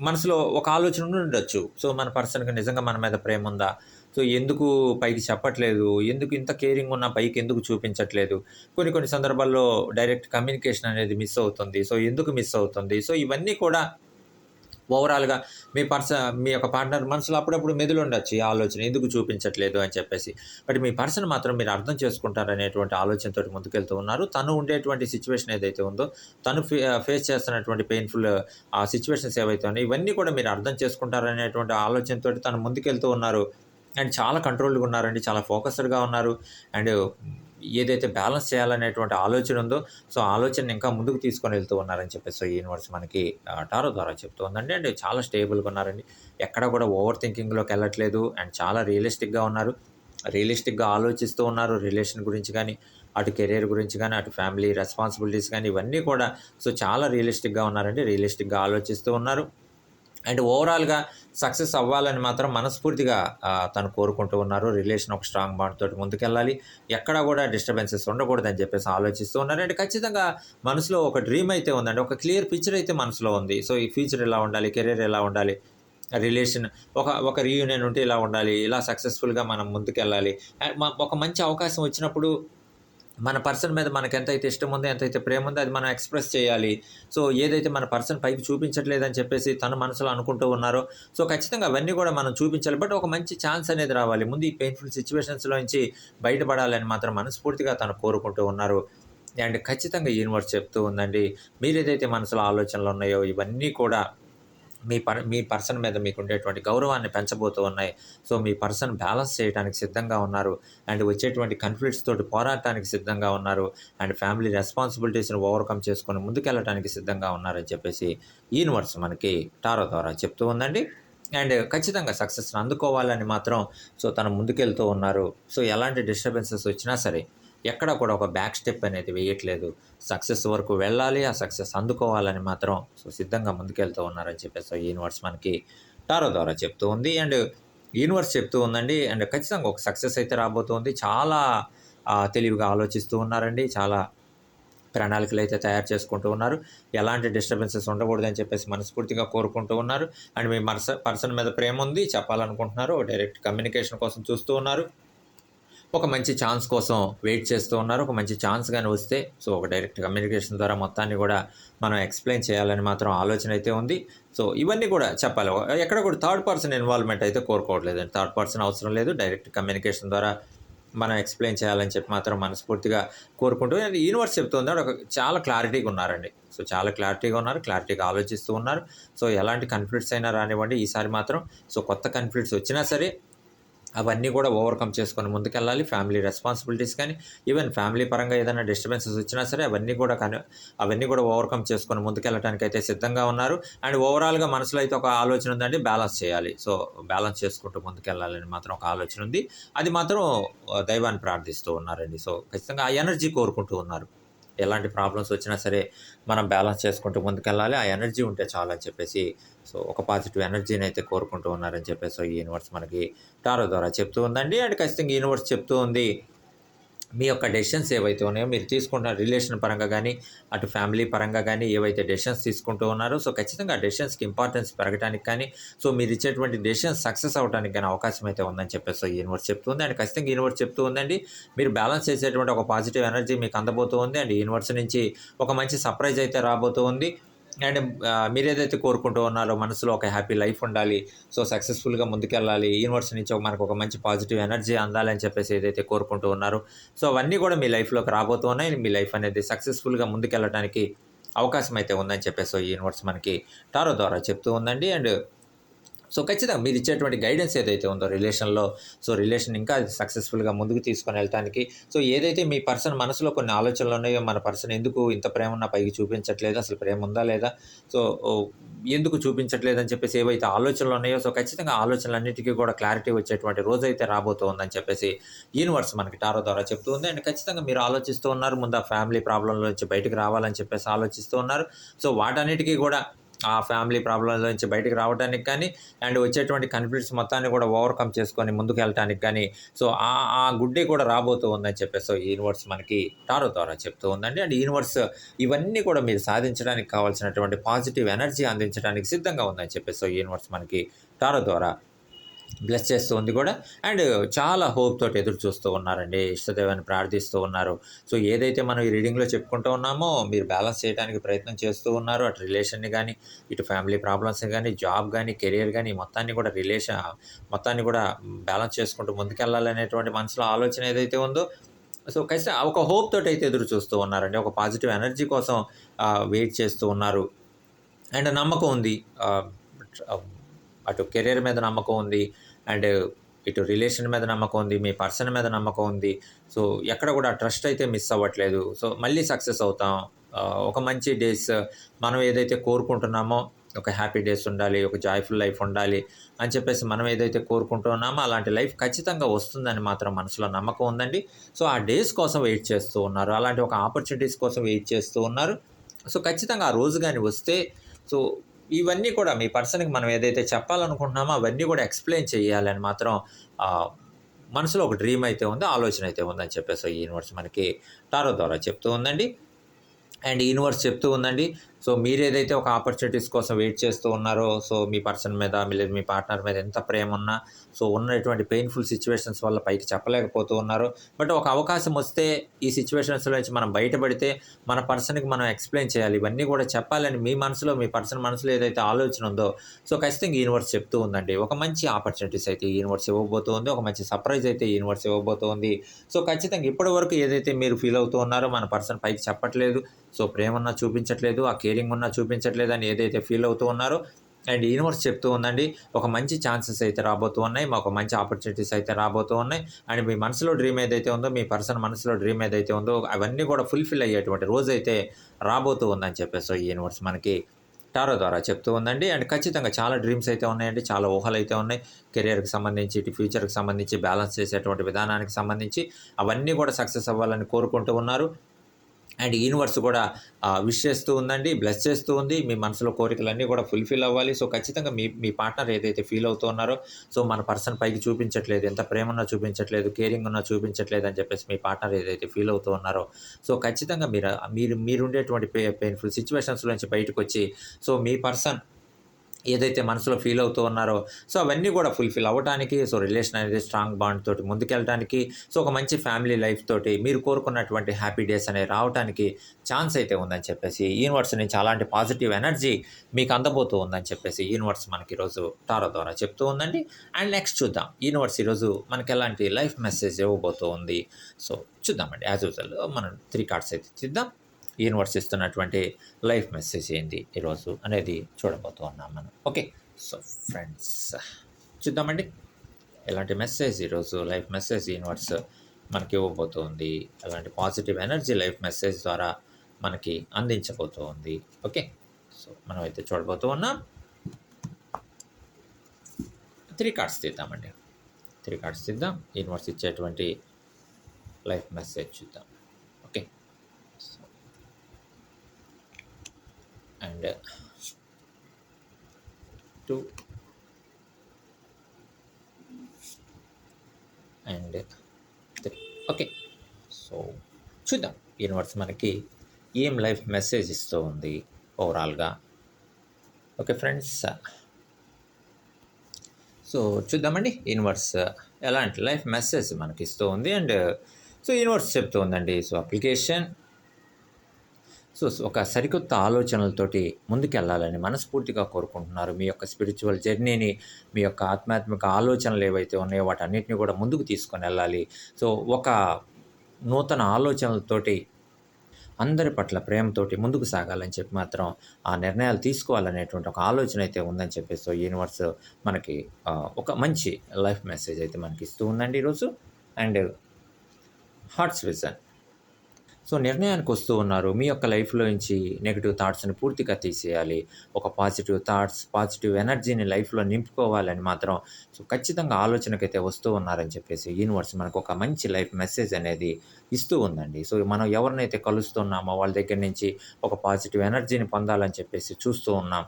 మనసులో ఒక ఆలోచన ఉండొచ్చు. సో మన పర్సన్కి నిజంగా మన మీద ప్రేమ ఉందా? సో ఎందుకు పైకి చెప్పట్లేదు? ఎందుకు ఇంత కేరింగ్ ఉన్న పైకి ఎందుకు చూపించట్లేదు? కొన్ని కొన్ని సందర్భాల్లో డైరెక్ట్ కమ్యూనికేషన్ అనేది మిస్ అవుతుంది. సో ఎందుకు మిస్ అవుతుంది? సో ఇవన్నీ కూడా ఓవరాల్గా మీ పర్స మీ యొక్క పార్ట్నర్ మనసులో అప్పుడప్పుడు మెదులు ఉండొచ్చు ఈ ఆలోచన. ఎందుకు చూపించట్లేదు అని చెప్పేసి. బట్ మీ పర్సన్ మాత్రం మీరు అర్థం చేసుకుంటారనేటువంటి ఆలోచనతో ముందుకెళ్తూ ఉన్నారు. తను ఉండేటువంటి సిచ్యువేషన్ ఏదైతే ఉందో తను ఫే ఫేస్ చేస్తున్నటువంటి పెయిన్ఫుల్ ఆ సిచ్యువేషన్స్ ఏవైతే ఉన్నాయో ఇవన్నీ కూడా మీరు అర్థం చేసుకుంటారనేటువంటి ఆలోచనతో తను ముందుకెళ్తూ ఉన్నారు. అండ్ చాలా కంట్రోల్గా ఉన్నారండి చాలా ఫోకస్డ్గా ఉన్నారు. అండ్ ఏదైతే బ్యాలెన్స్ చేయాలనేటువంటి ఆలోచన ఉందో సో ఆలోచన ఇంకా ముందుకు తీసుకొని వెళ్తూ ఉన్నారని చెప్పేసి సో యూనివర్స్ మనకి టారో ద్వారా చెప్తూ ఉందండి. అండ్ చాలా స్టేబుల్గా ఉన్నారండి. ఎక్కడ కూడా ఓవర్ థింకింగ్లోకి వెళ్ళట్లేదు అండ్ చాలా రియలిస్టిక్గా ఉన్నారు. రియలిస్టిక్గా ఆలోచిస్తూ ఉన్నారు. రిలేషన్ గురించి కానీ అటు కెరీర్ గురించి కానీ అటు ఫ్యామిలీ రెస్పాన్సిబిలిటీస్ కానీ ఇవన్నీ కూడా సో చాలా రియలిస్టిక్గా ఉన్నారండి. రియలిస్టిక్గా ఆలోచిస్తూ ఉన్నారు. అండ్ ఓవరాల్గా సక్సెస్ అవ్వాలని మాత్రం మనస్ఫూర్తిగా తను కోరుకుంటూ ఉన్నారు. రిలేషన్ ఒక స్ట్రాంగ్ బాండ్ తోటి ముందుకెళ్ళాలి. ఎక్కడా కూడా డిస్టర్బెన్సెస్ ఉండకూడదని చెప్పేసి ఆలోచిస్తూ ఉన్నారు. అంటే ఖచ్చితంగా మనసులో ఒక డ్రీమ్ అయితే ఉందండి. ఒక క్లియర్ పిక్చర్ అయితే మనసులో ఉంది. సో ఈ ఫ్యూచర్ ఎలా ఉండాలి? కెరీర్ ఎలా ఉండాలి? రిలేషన్ ఒక ఒక రీయూనియన్ ఉంటే ఇలా ఉండాలి. ఇలా సక్సెస్ఫుల్గా మనం ముందుకెళ్ళాలి. అండ్ ఒక మంచి అవకాశం వచ్చినప్పుడు మన పర్సన్ మీద మనకు ఎంతైతే ఇష్టం ఉందో ఎంతైతే ప్రేమ ఉందో అది మనం ఎక్స్ప్రెస్ చేయాలి. సో ఏదైతే మన పర్సన్ పైకి చూపించట్లేదని చెప్పేసి తన మనసులో అనుకుంటూ ఉన్నారో సో ఖచ్చితంగా అవన్నీ కూడా మనం చూపించాలి. బట్ ఒక మంచి ఛాన్స్ అనేది రావాలి. ముందు ఈ పెయిన్ఫుల్ సిచ్యువేషన్స్లో నుంచి బయటపడాలని మాత్రం మనస్ఫూర్తిగా తను కోరుకుంటూ ఉన్నారు. అండ్ ఖచ్చితంగా యూనివర్స్ చెప్తూ ఉందండి. మీరు ఏదైతే మనసులో ఆలోచనలు ఉన్నాయో ఇవన్నీ కూడా మీ పర్ మీ పర్సన్ మీద మీకు ఉండేటువంటి గౌరవాన్ని పెంచబోతూ ఉన్నాయి. సో మీ పర్సన్ బ్యాలెన్స్ చేయడానికి సిద్ధంగా ఉన్నారు. అండ్ వచ్చేటువంటి కన్ఫ్లిక్ట్స్ తోటి పోరాటానికి సిద్ధంగా ఉన్నారు. అండ్ ఫ్యామిలీ రెస్పాన్సిబిలిటీస్ని ఓవర్కమ్ చేసుకొని ముందుకెళ్ళడానికి సిద్ధంగా ఉన్నారని చెప్పేసి యూనివర్స్ మనకి టారో ద్వారా చెప్తూ ఉందండి. అండ్ ఖచ్చితంగా సక్సెస్ని అందుకోవాలని మాత్రం సో తను ముందుకెళ్తూ ఉన్నారు. సో ఎలాంటి డిస్టర్బెన్సెస్ వచ్చినా సరే ఎక్కడ కూడా ఒక బ్యాక్ స్టెప్ అనేది వేయట్లేదు. సక్సెస్ వరకు వెళ్ళాలి ఆ సక్సెస్ అందుకోవాలని మాత్రం సో సిద్ధంగా ముందుకెళ్తూ ఉన్నారని చెప్పేసి యూనివర్స్ మనకి టారో ద్వారా చెప్తూ ఉంది. అండ్ యూనివర్స్ చెప్తూ ఉందండి. అండ్ ఖచ్చితంగా ఒక సక్సెస్ అయితే రాబోతుంది. చాలా తెలివిగా ఆలోచిస్తూ ఉన్నారండి. చాలా ప్రణాళికలు అయితే తయారు చేసుకుంటూ ఉన్నారు. ఎలాంటి డిస్టర్బెన్సెస్ ఉండకూడదని చెప్పేసి మనస్ఫూర్తిగా కోరుకుంటూ ఉన్నారు. అండ్ మీ మనస పర్సన్ మీద ప్రేమ ఉంది. చెప్పాలనుకుంటున్నారు. డైరెక్ట్ కమ్యూనికేషన్ కోసం చూస్తూ ఉన్నారు. ఒక మంచి ఛాన్స్ కోసం వెయిట్ చేస్తూ ఉన్నారు. ఒక మంచి ఛాన్స్ కానీ వస్తే సో ఒక డైరెక్ట్ కమ్యూనికేషన్ ద్వారా మొత్తాన్ని కూడా మనం ఎక్స్ప్లెయిన్ చేయాలని మాత్రం ఆలోచన అయితే ఉంది. సో ఇవన్నీ కూడా చెప్పాలి. ఎక్కడ కూడా థర్డ్ పర్సన్ ఇన్వాల్వ్మెంట్ అయితే కోరుకోవట్లేదండి. థర్డ్ పర్సన్ అవసరం లేదు. డైరెక్ట్ కమ్యూనికేషన్ ద్వారా మనం ఎక్స్ప్లెయిన్ చేయాలని చెప్పి మాత్రం మనస్ఫూర్తిగా కోరుకుంటూ అండ్ యూనివర్స్ చెప్తుంది ఒక చాలా క్లారిటీగా ఉన్నారండి. సో చాలా క్లారిటీగా ఉన్నారు. క్లారిటీగా ఆలోచిస్తూ ఉన్నారు. సో ఎలాంటి కన్ఫ్లిక్ట్స్ అయినా రానివ్వండి. ఈసారి మాత్రం సో కొత్త కన్ఫ్లిక్ట్స్ వచ్చినా సరే అవన్నీ కూడా ఓవర్కమ్ చేసుకొని ముందుకెళ్ళాలి. ఫ్యామిలీ రెస్పాన్సిబిలిటీస్ కానీ ఈవెన్ ఫ్యామిలీ పరంగా ఏదైనా డిస్టర్బెన్సెస్ వచ్చినా సరే అవన్నీ కూడా కానీ అవన్నీ కూడా ఓవర్కమ్ చేసుకొని ముందుకెళ్ళడానికి అయితే సిద్ధంగా ఉన్నారు. అండ్ ఓవరాల్గా మనసులో అయితే ఒక ఆలోచన ఉందండి బ్యాలెన్స్ చేయాలి. సో బ్యాలెన్స్ చేసుకుంటూ ముందుకెళ్ళాలని మాత్రం ఒక ఆలోచన ఉంది. అది మాత్రం దైవాన్ని ప్రార్థిస్తూ ఉన్నారండి. సో ఖచ్చితంగా ఆ ఎనర్జీ కోరుకుంటూ ఉన్నారు. ఎలాంటి ప్రాబ్లమ్స్ వచ్చినా సరే మనం బ్యాలెన్స్ చేసుకుంటూ ముందుకెళ్ళాలి. ఆ ఎనర్జీ ఉంటే చాలు అని చెప్పేసి సో ఒక పాజిటివ్ ఎనర్జీని అయితే కోరుకుంటూ ఉన్నారని చెప్పేసి ఈ యూనివర్స్ మనకి టారో ద్వారా చెప్తూ ఉందండి. అండ్ ఖచ్చితంగా ఈ యూనివర్స్ చెప్తూ ఉంది. మీ యొక్క డెసిషన్స్ ఏవైతే ఉన్నాయో మీరు తీసుకుంటున్న రిలేషన్ పరంగా కానీ అటు ఫ్యామిలీ పరంగా కానీ ఏవైతే డెసిషన్స్ తీసుకుంటూ ఉన్నారో సో ఖచ్చితంగా ఆ డెసిషన్స్కి ఇంపార్టెన్స్ పెరగడానికి కానీ సో మీరు ఇచ్చేటువంటి డెసిషన్స్ సక్సెస్ అవ్వడానికి కానీ అవకాశం అయితే ఉందని చెప్పేసి యూనివర్స్ చెప్తుంది. అండ్ ఖచ్చితంగా యూనివర్స్ చెప్తూ ఉందండి. మీరు బ్యాలెన్స్ చేసేటువంటి ఒక పాజిటివ్ ఎనర్జీ మీకు అందబోతూ ఉంది. అండ్ యూనివర్స్ నుంచి ఒక మంచి సర్ప్రైజ్ అయితే రాబోతూ ఉంది. అండ్ uh, మీరు ఏదైతే కోరుకుంటూ ఉన్నారో మనసులో ఒక హ్యాపీ లైఫ్ ఉండాలి. సో సక్సెస్ఫుల్గా ముందుకెళ్ళాలి. యూనివర్స్ నుంచి ఒక- మనకు ఒక మంచి పాజిటివ్ ఎనర్జీ అందాలని చెప్పేసి ఏదైతే కోరుకుంటూ ఉన్నారో. సో అవన్నీ కూడా మీ లైఫ్లోకి రాబోతూ ఉన్నాయి. మీ లైఫ్ అనేది సక్సెస్ఫుల్గా ముందుకెళ్ళడానికి అవకాశం అయితే ఉందని చెప్పేసి ఈ యూనివర్స్ మనకి టారో ద్వారా చెప్తూ ఉందండి. అండ్ సో ఖచ్చితంగా మీరు ఇచ్చేటువంటి గైడెన్స్ ఏదైతే ఉందో రిలేషన్లో సో రిలేషన్ ఇంకా సక్సెస్ఫుల్గా ముందుకు తీసుకొని వెళ్ళటానికి. సో ఏదైతే మీ పర్సన్ మనసులో కొన్ని ఆలోచనలు ఉన్నాయో మన పర్సన్ ఎందుకు ఇంత ప్రేమ ఉన్నా పైకి చూపించట్లేదు అసలు ప్రేమ ఉందా లేదా? సో ఎందుకు చూపించట్లేదు అని చెప్పేసి ఏవైతే ఆలోచనలు ఉన్నాయో సో ఖచ్చితంగా ఆలోచనలన్నిటికీ కూడా క్లారిటీ వచ్చేటువంటి రోజు అయితే రాబోతుందని చెప్పేసి యూనివర్స్ మనకి టారో ద్వారా చెప్తూ ఉంది. అండ్ ఖచ్చితంగా మీరు ఆలోచిస్తూ ఉన్నారు ముందు ఆ ఫ్యామిలీ ప్రాబ్లంలో నుంచి బయటకు రావాలని చెప్పేసి ఆలోచిస్తూ ఉన్నారు. సో వాటన్నిటికీ కూడా ఆ ఫ్యామిలీ ప్రాబ్లంల నుంచి బయటకు రావడానికి కానీ అండ్ వచ్చేటువంటి కన్ఫ్లిక్ట్స్ మొత్తాన్ని కూడా ఓవర్కమ్ చేసుకొని ముందుకు వెళ్ళటానికి కానీ సో ఆ ఆ గుడ్డే కూడా రాబోతూ ఉందని చెప్పేసి సో యూనివర్స్ మనకి టారో ద్వారా చెప్తూ ఉందండి. అండ్ యూనివర్స్ ఇవన్నీ కూడా మీరు సాధించడానికి కావాల్సినటువంటి పాజిటివ్ ఎనర్జీ అందించడానికి సిద్ధంగా ఉందని చెప్పేసి సో యూనివర్స్ మనకి టారో ద్వారా బ్లెస్ చేస్తూ ఉంది కూడా. అండ్ చాలా హోప్ తోటి ఎదురు చూస్తూ ఉన్నారండి. ఇష్టదేవాన్ని ప్రార్థిస్తూ ఉన్నారు. సో ఏదైతే మనం ఈ రీడింగ్లో చెప్పుకుంటూ ఉన్నామో మీరు బ్యాలెన్స్ చేయడానికి ప్రయత్నం చేస్తూ ఉన్నారు. అటు రిలేషన్ని కానీ ఇటు ఫ్యామిలీ ప్రాబ్లమ్స్ కానీ జాబ్ కానీ కెరియర్ కానీ మొత్తాన్ని కూడా రిలేషన్ మొత్తాన్ని కూడా బ్యాలెన్స్ చేసుకుంటూ ముందుకెళ్ళాలనేటువంటి మనసులో ఆలోచన ఏదైతే ఉందో సో ఖచ్చితంగా ఒక హోప్ తోటి అయితే ఎదురు చూస్తూ ఉన్నారండి. ఒక పాజిటివ్ ఎనర్జీ కోసం వెయిట్ చేస్తూ ఉన్నారు. అండ్ నమ్మకం ఉంది. అటు కెరీర్ మీద నమ్మకం ఉంది. అండ్ ఇటు రిలేషన్ మీద నమ్మకం ఉంది మీ పర్సన్ మీద నమ్మకం ఉంది. సో ఎక్కడ కూడా ట్రస్ట్ అయితే మిస్ అవ్వట్లేదు. సో మళ్ళీ సక్సెస్ అవుతాం. ఒక మంచి డేస్ మనం ఏదైతే కోరుకుంటున్నామో ఒక హ్యాపీ డేస్ ఉండాలి ఒక జాయ్ఫుల్ లైఫ్ ఉండాలి అని చెప్పేసి మనం ఏదైతే కోరుకుంటున్నామో అలాంటి లైఫ్ ఖచ్చితంగా వస్తుందని మాత్రం మనసులో నమ్మకం ఉందండి. సో ఆ డేస్ కోసం వెయిట్ చేస్తూ ఉన్నారు. అలాంటి ఒక ఆపర్చునిటీస్ కోసం వెయిట్ చేస్తూ ఉన్నారు. సో ఖచ్చితంగా ఆ రోజు కానీ వస్తే సో ఇవన్నీ కూడా మీ పర్సన్కి మనం ఏదైతే చెప్పాలనుకుంటున్నామో అవన్నీ కూడా ఎక్స్ప్లెయిన్ చేయాలని మాత్రం మనసులో ఒక డ్రీమ్ అయితే ఉంది ఆలోచన అయితే ఉందని చెప్పేసి ఈ యూనివర్స్ మనకి టారో ద్వారా చెప్తూ ఉందండి. అండ్ యూనివర్స్ చెప్తూ ఉందండి. సో మీరు ఏదైతే ఒక ఆపర్చునిటీస్ కోసం వెయిట్ చేస్తూ ఉన్నారో సో మీ పర్సన్ మీద లేదా మీ పార్ట్నర్ మీద ఎంత ప్రేమ ఉన్నా సో ఉన్నటువంటి పెయిన్ఫుల్ సిచ్యువేషన్స్ వల్ల పైకి చెప్పలేకపోతూ ఉన్నారు. బట్ ఒక అవకాశం వస్తే ఈ సిచ్యువేషన్స్లో నుంచి మనం బయటపడితే మన పర్సన్కి మనం ఎక్స్ప్లెయిన్ చేయాలి. ఇవన్నీ కూడా చెప్పాలని మీ మనసులో మీ పర్సన్ మనసులో ఏదైతే ఆలోచన ఉందో సో ఖచ్చితంగా యూనివర్స్ చెప్తూ ఉందండి. ఒక మంచి ఆపర్చునిటీస్ అయితే ఈ యూనివర్స్ ఇవ్వబోతోంది ఒక మంచి సర్ప్రైజ్ అయితే యూనివర్స్ ఇవ్వబోతోంది సో ఖచ్చితంగా ఇప్పటి వరకు ఏదైతే మీరు ఫీల్ అవుతూ ఉన్నారో మన పర్సన్ పైకి చెప్పట్లేదు. సో ప్రేమ ఉన్నా చూపించట్లేదు ఆ కేరింగ్ ఉన్నా చూపించట్లేదు అని ఏదైతే ఫీల్ అవుతూ ఉన్నారో అండ్ యూనివర్స్ చెప్తూ ఉందండి ఒక మంచి ఛాన్సెస్ అయితే రాబోతూ ఉన్నాయి మాకు మంచి ఆపర్చునిటీస్ అయితే రాబోతూ ఉన్నాయి అండ్ మీ మనసులో డ్రీమ్ ఏదైతే ఉందో మీ పర్సన్ మనసులో డ్రీమ్ ఏదైతే ఉందో అవన్నీ కూడా ఫుల్ఫిల్ అయ్యేటువంటి రోజు అయితే రాబోతూ ఉందని చెప్పేసి ఈ యూనివర్స్ మనకి టారో ద్వారా చెప్తూ ఉందండి. అండ్ ఖచ్చితంగా చాలా డ్రీమ్స్ అయితే ఉన్నాయండి చాలా ఊహలు అయితే ఉన్నాయి కెరియర్కి సంబంధించి ఇటు ఫ్యూచర్కి సంబంధించి బ్యాలెన్స్ చేసేటువంటి విధానానికి సంబంధించి అవన్నీ కూడా సక్సెస్ అవ్వాలని కోరుకుంటూ ఉన్నారు. అండ్ యూనివర్స్ కూడా విష్ చేస్తూ ఉందండి బ్లెస్ చేస్తూ ఉంది. మీ మనసులో కోరికలన్నీ కూడా ఫుల్ఫిల్ అవ్వాలి. సో ఖచ్చితంగా మీ మీ పార్ట్నర్ ఏదైతే ఫీల్ అవుతున్నారో సో మన పర్సన్ పైకి చూపించట్లేదు. ఎంత ప్రేమ ఉన్నా చూపించట్లేదు కేరింగ్ ఉన్నా చూపించట్లేదు అని చెప్పేసి మీ పార్ట్నర్ ఏదైతే ఫీల్ అవుతూ ఉన్నారో. సో ఖచ్చితంగా మీరు మీరు మీరుండేటువంటి పే పెయిన్ఫుల్ సిచ్యువేషన్స్ నుంచి బయటకు వచ్చి సో మీ పర్సన్ ఏదైతే మనసులో ఫీల్ అవుతూ ఉన్నారో సో అవన్నీ కూడా ఫుల్ఫిల్ అవ్వడానికి సో రిలేషన్ అనేది స్ట్రాంగ్ బాండ్ తోటి ముందుకెళ్ళడానికి సో ఒక మంచి ఫ్యామిలీ లైఫ్ తోటి మీరు కోరుకున్నటువంటి హ్యాపీ డేస్ అనేవి రావడానికి ఛాన్స్ అయితే ఉందని చెప్పేసి యూనివర్స్ నుంచి అలాంటి పాజిటివ్ ఎనర్జీ మీకు అందబోతూ ఉందని చెప్పేసి యూనివర్స్ మనకి ఈరోజు టారో ద్వారా చెప్తూ ఉందండి. అండ్ నెక్స్ట్ చూద్దాం. యూనివర్స్ ఈరోజు మనకి ఎలాంటి లైఫ్ మెసేజ్ ఇవ్వబోతూ ఉంది? సో చూద్దామండి. యాజ్ యూజువల్ మనం త్రీ కార్డ్స్ అయితే చూద్దాం యూనివర్స్ ఇస్తున్నటువంటి లైఫ్ మెసేజ్ ఏంటి ఈరోజు అనేది చూడబోతూ ఉన్నాం మనం. ఓకే సో ఫ్రెండ్స్ చూద్దామండి. ఎలాంటి మెసేజ్ ఈరోజు లైఫ్ మెసేజ్ యూనివర్స్ మనకి ఇవ్వబోతోంది అలాంటి పాజిటివ్ ఎనర్జీ లైఫ్ మెసేజ్ ద్వారా మనకి అందించబోతూ ఉంది. ఓకే సో మనం అయితే చూడబోతూ ఉన్నాం. త్రీ కార్డ్స్ తీద్దామండి. త్రీ కార్డ్స్ తీద్దాం. యూనివర్స్ ఇచ్చేటువంటి లైఫ్ మెసేజ్ చూద్దాం okay so and uh, two and three okay. So చూద్దాం. యూనివర్స్ మనకి ఏం లైఫ్ మెసేజ్ ఇస్తూ ఉంది ఓవరాల్గా. Okay friends. సో చూద్దామండి. యూనివర్స్ ఎలాంటి లైఫ్ మెసేజ్ మనకి ఇస్తూ ఉంది అండ్ సో యూనివర్స్ చెప్తూ ఉందండి. సో అప్లికేషన్ సో ఒక సరికొత్త ఆలోచనలతోటి ముందుకెళ్ళాలని మనస్ఫూర్తిగా కోరుకుంటున్నారు. మీ యొక్క స్పిరిచువల్ జర్నీని మీ యొక్క ఆధ్యాత్మిక ఆలోచనలు ఏవైతే ఉన్నాయో వాటన్నిటిని కూడా ముందుకు తీసుకొని వెళ్ళాలి. సో ఒక నూతన ఆలోచనలతోటి అందరి పట్ల ప్రేమతోటి ముందుకు సాగాలని చెప్పి మాత్రం ఆ నిర్ణయాలు తీసుకోవాలనేటువంటి ఒక ఆలోచన అయితే ఉందని చెప్పేసి సో యూనివర్స్ మనకి ఒక మంచి లైఫ్ మెసేజ్ అయితే మనకి ఇస్తూ ఉందండి ఈరోజు. And hearts vision. సో నిర్ణయానికి వస్తూ ఉన్నారు. మీ యొక్క లైఫ్లో నుంచి నెగిటివ్ థాట్స్ని పూర్తిగా తీసేయాలి. ఒక పాజిటివ్ థాట్స్ పాజిటివ్ ఎనర్జీని లైఫ్లో నింపుకోవాలని మాత్రం సో ఖచ్చితంగా ఆలోచనకైతే వస్తూ ఉన్నారని చెప్పేసి యూనివర్స్ మనకు ఒక మంచి లైఫ్ మెసేజ్ అనేది ఇస్తూ ఉందండి. సో మనం ఎవరినైతే కలుస్తున్నామో వాళ్ళ దగ్గర నుంచి ఒక పాజిటివ్ ఎనర్జీని పొందాలని చెప్పేసి చూస్తూ ఉన్నాం.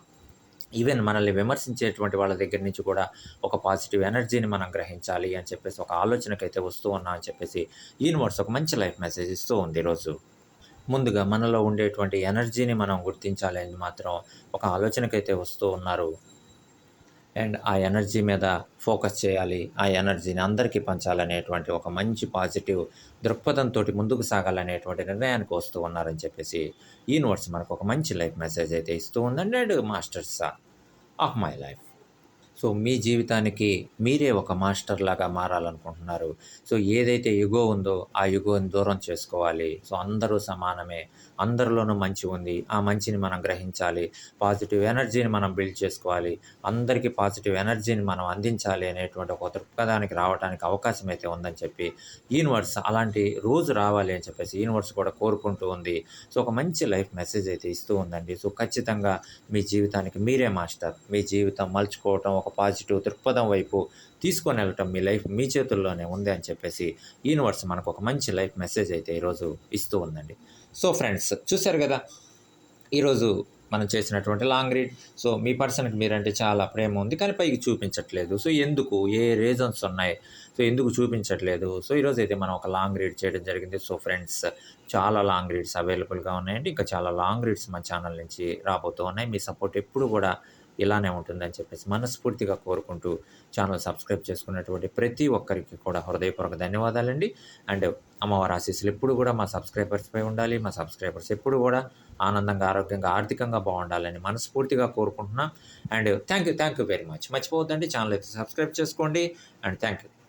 ఈవెన్ మనల్ని విమర్శించేటువంటి వాళ్ళ దగ్గర నుంచి కూడా ఒక పాజిటివ్ ఎనర్జీని మనం గ్రహించాలి అని చెప్పేసి ఒక ఆలోచనకైతే వస్తూ ఉన్నా అని చెప్పేసి యూనివర్స్ ఒక మంచి లైఫ్ మెసేజ్ ఇస్తూ ఉంది ఈరోజు. ముందుగా మనలో ఉండేటువంటి ఎనర్జీని మనం గుర్తించాలి అని మాత్రం ఒక ఆలోచనకైతే వస్తూ ఉన్నారు. అండ్ ఆ ఎనర్జీ మీద ఫోకస్ చేయాలి ఆ ఎనర్జీని అందరికీ పంచాలనేటువంటి ఒక మంచి పాజిటివ్ దృక్పథంతో ముందుకు సాగాలనేటువంటి నిర్ణయానికి వస్తూ ఉన్నారని చెప్పేసి యూనివర్స్ మనకు ఒక మంచి లైఫ్ మెసేజ్ అయితే ఇస్తూ ఉందండి and masters of my life. So మీ జీవితానికి మీరే ఒక మాస్టర్ లాగా మారాలనుకుంటున్నారు. సో ఏదైతే యుగో ఉందో ఆ యుగోని దూరం చేసుకోవాలి. సో అందరూ సమానమే. అందరిలోనూ మంచి ఉంది. ఆ మంచిని మనం గ్రహించాలి. పాజిటివ్ ఎనర్జీని మనం బిల్డ్ చేసుకోవాలి. అందరికీ పాజిటివ్ ఎనర్జీని మనం అందించాలి అనేటువంటి ఒక దృక్పథానికి రావడానికి అవకాశం అయితే ఉందని చెప్పి యూనివర్స్ అలాంటి రోజు రావాలి అని చెప్పేసి యూనివర్స్ కూడా కోరుకుంటూ ఉంది. సో ఒక మంచి లైఫ్ మెసేజ్ అయితే ఇస్తూ ఉందండి. సో ఖచ్చితంగా మీ జీవితానికి మీరే మాస్టర్. మీ జీవితం మలుచుకోవటం ఒక పాజిటివ్ దృక్పథం వైపు తీసుకొని వెళ్ళటం మీ లైఫ్ మీ చేతుల్లోనే ఉంది అని చెప్పేసి యూనివర్స్ మనకు ఒక మంచి లైఫ్ మెసేజ్ అయితే ఈరోజు ఇస్తూ ఉందండి. సో ఫ్రెండ్స్ చూశారు కదా? ఈరోజు మనం చేసినటువంటి లాంగ్ రీడ్. సో మీ పర్సన్కి మీరంటే చాలా ప్రేమ ఉంది కానీ పైకి చూపించట్లేదు. సో ఎందుకు? ఏ రీజన్స్ ఉన్నాయి? సో ఎందుకు చూపించట్లేదు? సో ఈరోజు అయితే మనం ఒక లాంగ్ రీడ్ చేయడం జరిగింది. సో ఫ్రెండ్స్ చాలా లాంగ్ రీడ్స్ అవైలబుల్గా ఉన్నాయండి. ఇంకా చాలా లాంగ్ రీడ్స్ మా ఛానల్ నుంచి రాబోతూ ఉన్నాయి. మీ సపోర్ట్ ఎప్పుడు కూడా ఇలానే ఉంటుందని చెప్పేసి మనస్ఫూర్తిగా కోరుకుంటూ ఛానల్ సబ్స్క్రైబ్ చేసుకున్నటువంటి ప్రతి ఒక్కరికి కూడా హృదయపూర్వక ధన్యవాదాలండి. అండ్ అమ్మవారి ఆశీస్సులు ఎప్పుడు కూడా మా సబ్స్క్రైబర్స్పై ఉండాలి. మా సబ్స్క్రైబర్స్ ఎప్పుడు కూడా ఆనందంగా ఆరోగ్యంగా ఆర్థికంగా బాగుండాలని మనస్ఫూర్తిగా కోరుకుంటున్నాం. And thank you thank you very much. మర్చిపోవద్దండి. ఛానల్ అయితే సబ్స్క్రైబ్ చేసుకోండి. And thank you.